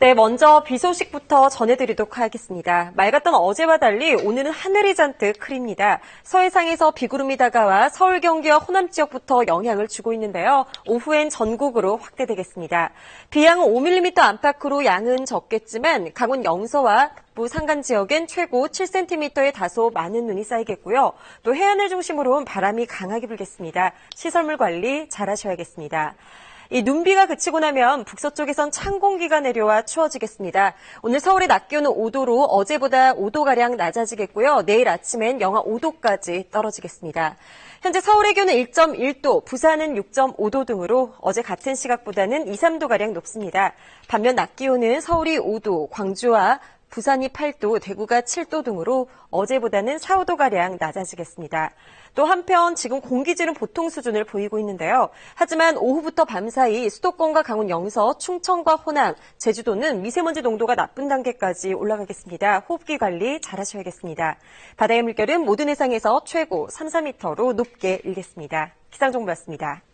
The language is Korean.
네, 먼저 비 소식부터 전해드리도록 하겠습니다. 맑았던 어제와 달리 오늘은 하늘이 잔뜩 흐립니다. 서해상에서 비구름이 다가와 서울 경기와 호남 지역부터 영향을 주고 있는데요. 오후엔 전국으로 확대되겠습니다. 비양은 5mm 안팎으로 양은 적겠지만 강원 영서와 북부 산간 지역엔 최고 7cm의 다소 많은 눈이 쌓이겠고요. 또 해안을 중심으로 바람이 강하게 불겠습니다. 시설물 관리 잘 하셔야겠습니다. 이 눈비가 그치고 나면 북서쪽에선 찬 공기가 내려와 추워지겠습니다. 오늘 서울의 낮 기온은 5도로 어제보다 5도가량 낮아지겠고요. 내일 아침엔 영하 5도까지 떨어지겠습니다. 현재 서울의 기온은 1.1도, 부산은 6.5도 등으로 어제 같은 시각보다는 2, 3도가량 높습니다. 반면 낮 기온은 서울이 5도, 광주와 부산이 8도, 대구가 7도 등으로 어제보다는 4, 5도가량 낮아지겠습니다. 또 한편 지금 공기질은 보통 수준을 보이고 있는데요. 하지만 오후부터 밤 사이 수도권과 강원 영서, 충청과 호남, 제주도는 미세먼지 농도가 나쁜 단계까지 올라가겠습니다. 호흡기 관리 잘 하셔야겠습니다. 바다의 물결은 모든 해상에서 최고 3, 4m로 높게 일겠습니다. 기상정보였습니다.